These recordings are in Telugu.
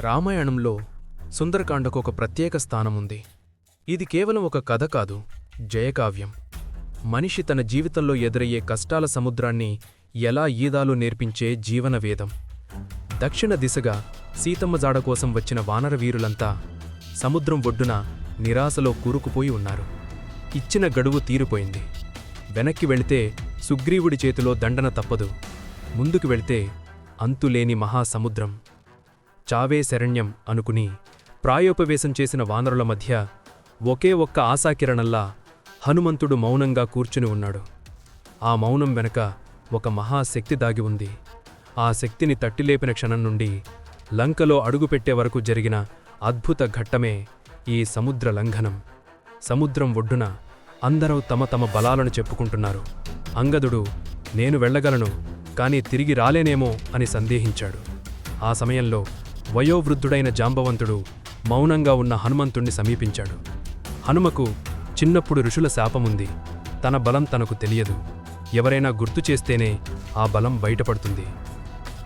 రామాయణంలో సుందరకాండకు ఒక ప్రత్యేక స్థానముంది. ఇది కేవలం ఒక కథ కాదు జయకావ్యం. మనిషి తన జీవితంలో ఎదురయ్యే కష్టాల సముద్రాన్ని ఎలా ఈదాలో నేర్పించే జీవనవేదం దక్షిణ దిశగా సీతమ్మ జాడ కోసం వచ్చిన వానరవీరులంతా సముద్రం ఒడ్డున నిరాశలో కూరుకుపోయి ఉన్నారు. ఇచ్చిన గడువు తీరిపోయింది. వెనక్కి వెళితే సుగ్రీవుడి చేతిలో దండన తప్పదు. ముందుకు వెళితే అంతులేని మహాసముద్రం. చావే శరణ్యం అనుకుని ప్రాయోపవేశం చేసిన వానరుల మధ్య ఒకే ఒక్క ఆశాకిరణల్లా హనుమంతుడు మౌనంగా కూర్చుని ఉన్నాడు. ఆ మౌనం వెనక ఒక మహాశక్తి దాగి ఉంది. ఆ శక్తిని తట్టిలేపిన క్షణం నుండి లంకలో అడుగుపెట్టే వరకు జరిగిన అద్భుత ఘట్టమే ఈ సముద్ర లంఘనం. సముద్రం ఒడ్డున అందరూ తమ తమ బలాలను చెప్పుకుంటున్నారు. అంగదుడు నేను వెళ్ళగలను కానీ తిరిగి రాలేనేమో అని సందేహించాడు. ఆ సమయంలో వయోవృద్ధుడైన జాంబవంతుడు మౌనంగా ఉన్న హనుమంతుణ్ణి సమీపించాడు. హనుమకు చిన్నప్పుడు ఋషుల శాపముంది. తన బలం తనకు తెలియదు. ఎవరైనా గుర్తు చేస్తేనే ఆ బలం బయటపడుతుంది.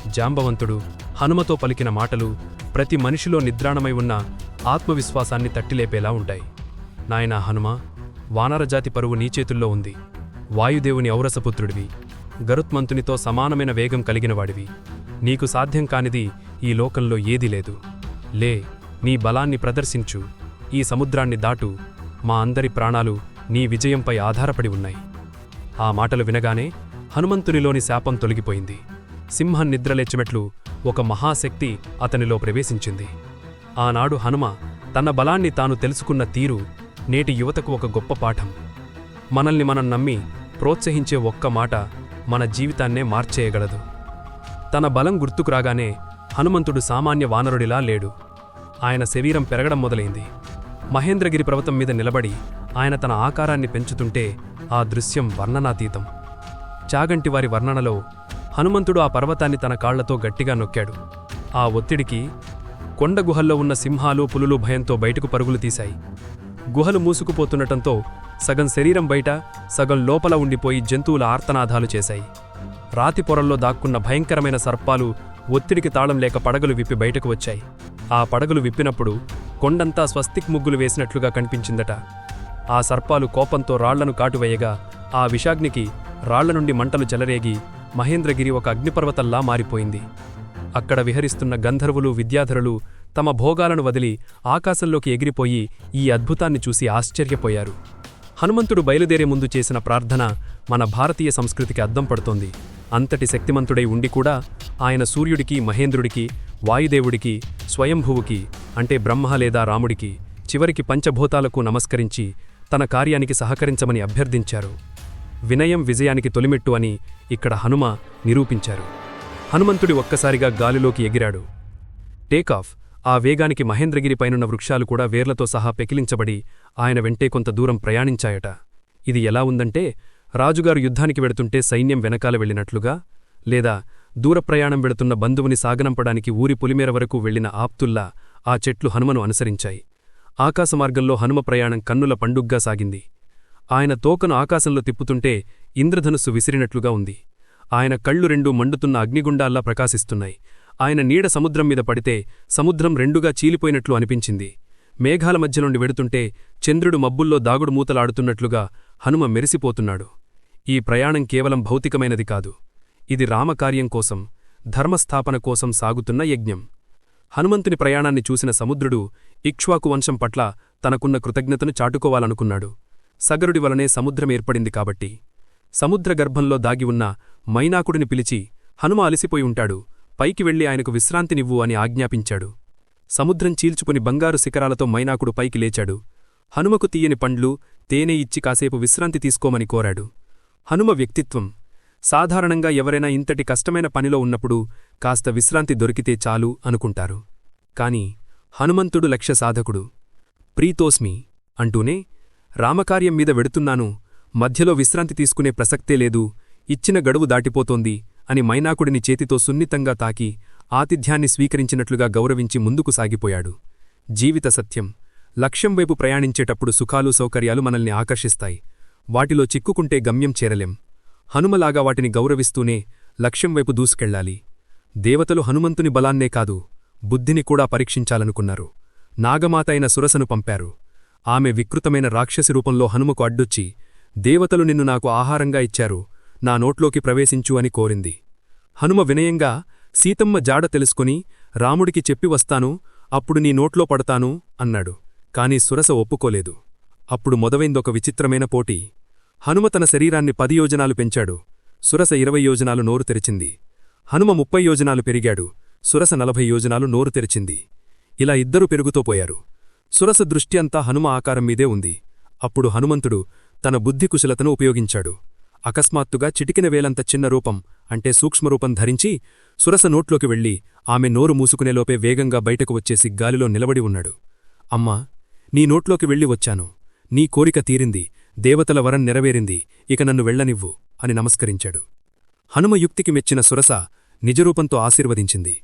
జాంబవంతుడు హనుమతో పలికిన మాటలు ప్రతి మనిషిలో నిద్రాణమై ఉన్న ఆత్మవిశ్వాసాన్ని తట్టిలేపేలా ఉంటాయి. నాయనా హనుమ వానరజాతి పరువు నీ చేతుల్లో ఉంది. వాయుదేవుని ఔరసపుత్రుడివి. గరుత్మంతునితో సమానమైన వేగం కలిగినవాడివి. నీకు సాధ్యం కానిది ఈ లోకంలో ఏదీ లేదు. లే నీ బలాన్ని ప్రదర్శించు. ఈ సముద్రాన్ని దాటు. మా అందరి ప్రాణాలు నీ విజయంపై ఆధారపడి ఉన్నాయి. ఆ మాటలు వినగానే హనుమంతునిలోని శాపం తొలగిపోయింది. సింహం నిద్రలేచిమెట్లు ఒక మహాశక్తి అతనిలో ప్రవేశించింది. ఆనాడు హనుమ తన బలాన్ని తాను తెలుసుకున్న తీరు నేటి యువతకు ఒక గొప్ప పాఠం. మనల్ని మనం నమ్మి ప్రోత్సహించే ఒక్క మాట మన జీవితాన్నే మార్చేయగలదు. తన బలం గుర్తుకు రాగానే హనుమంతుడు సామాన్య వానరుడిలా లేడు. ఆయన శరీరం పెరగడం మొదలైంది. మహేంద్రగిరి పర్వతం మీద నిలబడి ఆయన తన ఆకారాన్ని పెంచుతుంటే ఆ దృశ్యం వర్ణనాతీతం. చాగంటి వారి వర్ణనలో హనుమంతుడు ఆ పర్వతాన్ని తన కాళ్ళతో గట్టిగా నొక్కాడు. ఆ ఒత్తిడికి కొండ గుహల్లో ఉన్న సింహాలు పులులు భయంతో బయటకు పరుగులు తీశాయి. గుహలు మూసుకుపోతుండటంతో సగం శరీరం బయట సగం లోపల ఉండిపోయి జంతువుల ఆర్తనాదాలు చేశాయి. రాతి పొరల్లో దాక్కున్న భయంకరమైన సర్పాలు ఒత్తిడికి తాళం లేక పడగలు విప్పి బయటకు వచ్చాయి. ఆ పడగలు విప్పినప్పుడు కొండంతా స్వస్తిక్ ముగ్గులు వేసినట్లుగా కనిపించిందట. ఆ సర్పాలు కోపంతో రాళ్ళను కాటువేయగా ఆ విషాగ్నికి రాళ్ళ నుండి మంటలు చెలరేగి మహేంద్రగిరి ఒక అగ్నిపర్వతల్లా మారిపోయింది. అక్కడ విహరిస్తున్న గంధర్వులు విద్యాధరులు తమ భోగాలను వదిలి ఆకాశంలోకి ఎగిరిపోయి ఈ అద్భుతాన్ని చూసి ఆశ్చర్యపోయారు. హనుమంతుడు బయలుదేరే ముందు చేసిన ప్రార్థన మన భారతీయ సంస్కృతికి అద్దం పడుతోంది. అంతటి శక్తిమంతుడై ఉండి కూడా ఆయన సూర్యుడికి మహేంద్రుడికి వాయుదేవుడికి స్వయంభువుకి అంటే బ్రహ్మ లేదా రాముడికి చివరికి పంచభూతాలకు నమస్కరించి తన కార్యానికి సహకరించమని అభ్యర్థించారు. వినయం విజయానికి తొలిమెట్టు అని ఇక్కడ హనుమ నిరూపించారు. హనుమంతుడి ఒక్కసారిగా గాలిలోకి ఎగిరాడు. టేకాఫ్ ఆ వేగానికి మహేంద్రగిరిపైనున్న వృక్షాలు కూడా వేర్లతో సహా పెకిలించబడి ఆయన వెంటే కొంత దూరం ప్రయాణించాయట. ఇది ఎలా ఉందంటే రాజుగారు యుద్ధానికి వెడుతుంటే సైన్యం వెనకాల వెళ్ళినట్లుగా లేదా దూరప్రయాణం వెడుతున్న బంధువుని సాగనంపడానికి ఊరి పులిమేర వరకు వెళ్ళిన ఆప్తుల్లా ఆ చెట్లు హనుమను అనుసరించాయి. ఆకాశమార్గంలో హనుమ ప్రయాణం కన్నుల పండుగ్గా సాగింది. ఆయన తోకను ఆకాశంలో తిప్పుతుంటే ఇంద్రధనుస్సు విసిరినట్లుగా ఉంది. ఆయన కళ్ళు రెండూ మండుతున్న అగ్నిగుండాల్లా ప్రకాశిస్తున్నాయి. ఆయన నీడ సముద్రం మీద పడితే సముద్రం రెండుగా చీలిపోయినట్లు అనిపించింది. మేఘాల మధ్య నుండి వెడుతుంటే చంద్రుడు మబ్బుల్లో దాగుడు మూతలాడుతున్నట్లుగా హనుమ మెరిసిపోతున్నాడు. ఈ ప్రయాణం కేవలం భౌతికమైనది కాదు. ఇది రామకార్యం కోసం ధర్మస్థాపన కోసం సాగుతున్న యజ్ఞం. హనుమంతుని ప్రయాణాన్ని చూసిన సముద్రుడు ఇక్ష్వాకు వంశం పట్ల తనకున్న కృతజ్ఞతను చాటుకోవాలనుకున్నాడు. సగరుడి వలనే సముద్రం ఏర్పడింది కాబట్టి. సముద్రగర్భంలో దాగి ఉన్న మైనాకుడిని పిలిచి హనుమ అలసిపోయి ఉంటాడు పైకి వెళ్ళి ఆయనకు విశ్రాంతినివ్వు అని ఆజ్ఞాపించాడు. సముద్రం చీల్చుకుని బంగారు శిఖరాలతో మైనాకుడు పైకి లేచాడు. హనుమకు తీయని పండ్లు తేనె ఇచ్చి కాసేపు విశ్రాంతి తీసుకోమని కోరాడు. హనుమ వ్యక్తిత్వం సాధారణంగా ఎవరైనా ఇంతటి కష్టమైన పనిలో ఉన్నప్పుడు కాస్త విశ్రాంతి దొరికితే చాలు అనుకుంటారు. కాని హనుమంతుడు లక్ష్య సాధకుడు. ప్రీతోస్మి అంటూనే రామకార్యం మీద వెడుతున్నాను మధ్యలో విశ్రాంతి తీసుకునే ప్రసక్తే లేదు ఇచ్చిన గడువు దాటిపోతోంది అని మైనాకుడిని చేతితో సున్నితంగా తాకి ఆతిథ్యాన్ని స్వీకరించినట్లుగా గౌరవించి ముందుకు సాగిపోయాడు. జీవిత సత్యం. లక్ష్యం వైపు ప్రయాణించేటప్పుడు సుఖాలు సౌకర్యాలు మనల్ని ఆకర్షిస్తాయి. వాటిలో చిక్కుకుంటే గమ్యం చేరలేం. హనుమలాగా వాటిని గౌరవిస్తూనే లక్ష్యం వైపు దూసుకెళ్ళాలి దేవతలు హనుమంతుని బలాన్నే కాదు బుద్ధిని కూడా పరీక్షించాలనుకున్నారు. నాగమాత అయిన సురసను పంపారు. ఆమె వికృతమైన రాక్షసి రూపంలో హనుమకు అడ్డొచ్చి దేవతలు నిన్ను నాకు ఆహారంగా ఇచ్చారు నా నోట్లోకి ప్రవేశించు అని కోరింది. హనుమ వినయంగా సీతమ్మ జాడ తెలుసుకుని రాముడికి చెప్పి వస్తాను అప్పుడు నీ నోట్లో పడతాను అన్నాడు. కాని సురస ఒప్పుకోలేదు. అప్పుడు మొదవైందొక విచిత్రమైన పోటీ. హనుమ తన శరీరాన్ని పది యోజనాలు పెంచాడు. సురస ఇరవై యోజనాలు నోరు తెరిచింది. హనుమ ముప్పై యోజనాలు పెరిగాడు. సురస నలభై యోజనాలు నోరు తెరిచింది. ఇలా ఇద్దరు పెరుగుతూ పోయారు. సురస దృష్టి అంతా హనుమ ఆకారం మీదే ఉంది. అప్పుడు హనుమంతుడు తన బుద్ధికుశలతను ఉపయోగించాడు. అకస్మాత్తుగా చిటికిన వేలంత చిన్న రూపం అంటే సూక్ష్మరూపం ధరించి సురస నోట్లోకి వెళ్ళి ఆమె నోరు మూసుకునేలోపే వేగంగా బయటకు వచ్చేసి గాలిలో నిలబడి ఉన్నాడు. అమ్మా నీ నోట్లోకి వెళ్ళి వచ్చాను. నీ కోరిక తీరింది. దేవతల వరం నెరవేరింది ఇక నన్ను వెళ్ళనివ్వు అని నమస్కరించాడు. హనుమ యుక్తికి మెచ్చిన సురస నిజరూపంతో ఆశీర్వదించింది.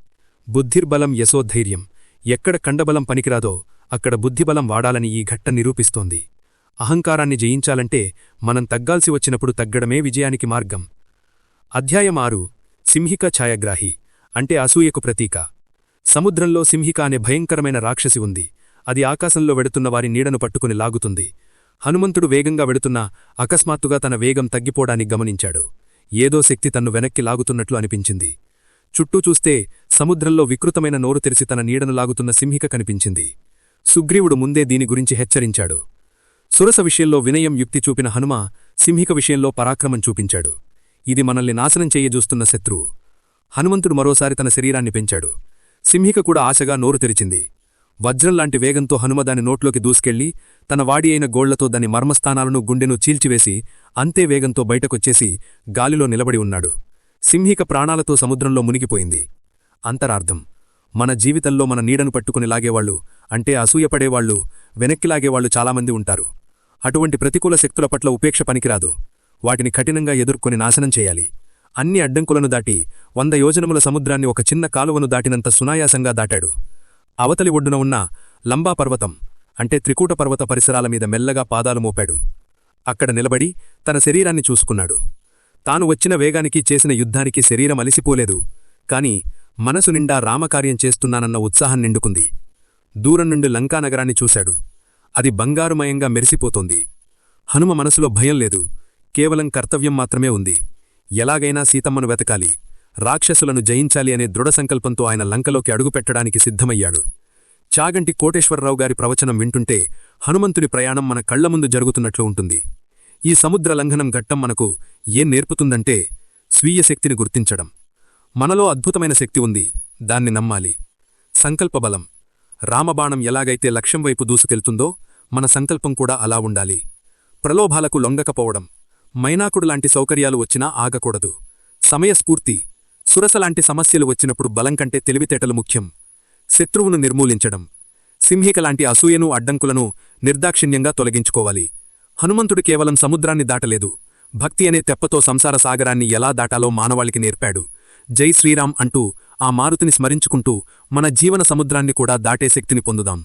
బుద్ధిర్బలం యశోధైర్యం ఎక్కడ కండబలం పనికిరాదో అక్కడ బుద్ధిబలం వాడాలని ఈ ఘట్ట నిరూపిస్తోంది. అహంకారాన్ని జయించాలంటే మనం తగ్గాల్సి వచ్చినప్పుడు తగ్గడమే విజయానికి మార్గం. అధ్యాయం ఆరు సింహిక ఛాయగ్రాహి అంటే అసూయకు ప్రతీక. సముద్రంలో సింహిక అనే భయంకరమైన రాక్షసి ఉంది. అది ఆకాశంలో వెడుతున్న వారి నీడను పట్టుకుని లాగుతుంది. హనుమంతుడు వేగంగా వెడుతున్నా అకస్మాత్తుగా తన వేగం తగ్గిపోవడాన్ని గమనించాడు. ఏదో శక్తి తన్ను వెనక్కి లాగుతున్నట్లు అనిపించింది. చుట్టూ చూస్తే సముద్రంలో వికృతమైన నోరు తెరిచి తన నీడను లాగుతున్న సింహిక కనిపించింది. సుగ్రీవుడు ముందే దీని గురించి హెచ్చరించాడు. సురస విషయంలో వినయం యుక్తి చూపిన హనుమ సింహిక విషయంలో పరాక్రమం చూపించాడు. ఇది మనల్ని నాశనం చెయ్యజూస్తున్న శత్రువు. హనుమంతుడు మరోసారి తన శరీరాన్ని పెంచాడు. సింహిక కూడా ఆశగా నోరు తెరిచింది. వజ్రంలాంటి వేగంతో హనుమ దాని నోట్లోకి దూసుకెళ్ళి తన వాడి అయిన గోళ్ళతో దాని మర్మస్థానాలను గుండెను చీల్చివేసి అంతే వేగంతో బయటకొచ్చేసి గాలిలో నిలబడి ఉన్నాడు. సింహిక ప్రాణాలతో సముద్రంలో మునిగిపోయింది. అంతరార్థం. మన జీవితంలో మన నీడను పట్టుకుని లాగేవాళ్ళు అంటే అసూయపడేవాళ్ళు వెనక్కి లాగేవాళ్ళు చాలామంది ఉంటారు. అటువంటి ప్రతికూల శక్తుల పట్ల ఉపేక్ష పనికిరాదు. వాటిని కఠినంగా ఎదుర్కొని నాశనం చేయాలి. అన్ని అడ్డంకులను దాటి వంద యోజనముల సముద్రాన్ని ఒక చిన్న కాలువను దాటినంత సునాయాసంగా దాటాడు. అవతలి ఒడ్డున ఉన్న లంబా పర్వతం అంటే త్రికూట పర్వత పరిసరాల మీద మెల్లగా పాదాలు మోపాడు. అక్కడ నిలబడి తన శరీరాన్ని చూసుకున్నాడు. తాను వచ్చిన వేగానికి చేసిన యుద్ధానికి శరీరం అలిసిపోలేదు. కాని మనసు నిండా రామకార్యం చేస్తున్నానన్న ఉత్సాహం నిండుకుంది. దూరం నుండి లంకానగరాన్ని చూశాడు. అది బంగారుమయంగా మెరిసిపోతోంది. హనుమ మనసులో భయం లేదు. కేవలం కర్తవ్యం మాత్రమే ఉంది. ఎలాగైనా సీతమ్మను వెతకాలి. రాక్షసులను జయించాలి అనే దృఢ సంకల్పంతో ఆయన లంకలోకి అడుగుపెట్టడానికి సిద్ధమయ్యాడు. చాగంటి కోటేశ్వరరావు గారి ప్రవచనం వింటుంటే హనుమంతుని ప్రయాణం మన కళ్ళ ముందు జరుగుతున్నట్లు ఉంటుంది. ఈ సముద్ర లంఘనం ఘట్టం మనకు ఏం నేర్పుతుందంటే స్వీయ శక్తిని గుర్తించడం. మనలో అద్భుతమైన శక్తి ఉంది దాన్ని నమ్మాలి. సంకల్పబలం రామబాణం ఎలాగైతే లక్ష్యం వైపు దూసుకెళ్తుందో మన సంకల్పం కూడా అలా ఉండాలి. ప్రలోభాలకు లొంగకపోవడం. మైనాకుడు లాంటి సౌకర్యాలు వచ్చినా ఆగకూడదు. సమయస్ఫూర్తి. సురసలాంటి సమస్యలు వచ్చినప్పుడు బలం కంటే తెలివితేటలు ముఖ్యం. శత్రువును నిర్మూలించడం. సింహికలాంటి అసూయను అడ్డంకులను నిర్దాక్షిణ్యంగా తొలగించుకోవాలి. హనుమంతుడు కేవలం సముద్రాన్ని దాటలేదు. భక్తి అనే తెప్పతో సంసార సాగరాన్ని ఎలా దాటాలో మానవాళికి నేర్పాడు. జై శ్రీరామ్ అంటూ ఆ మారుతిని స్మరించుకుంటూ మన జీవన సముద్రాన్ని కూడా దాటే శక్తిని పొందుదాం.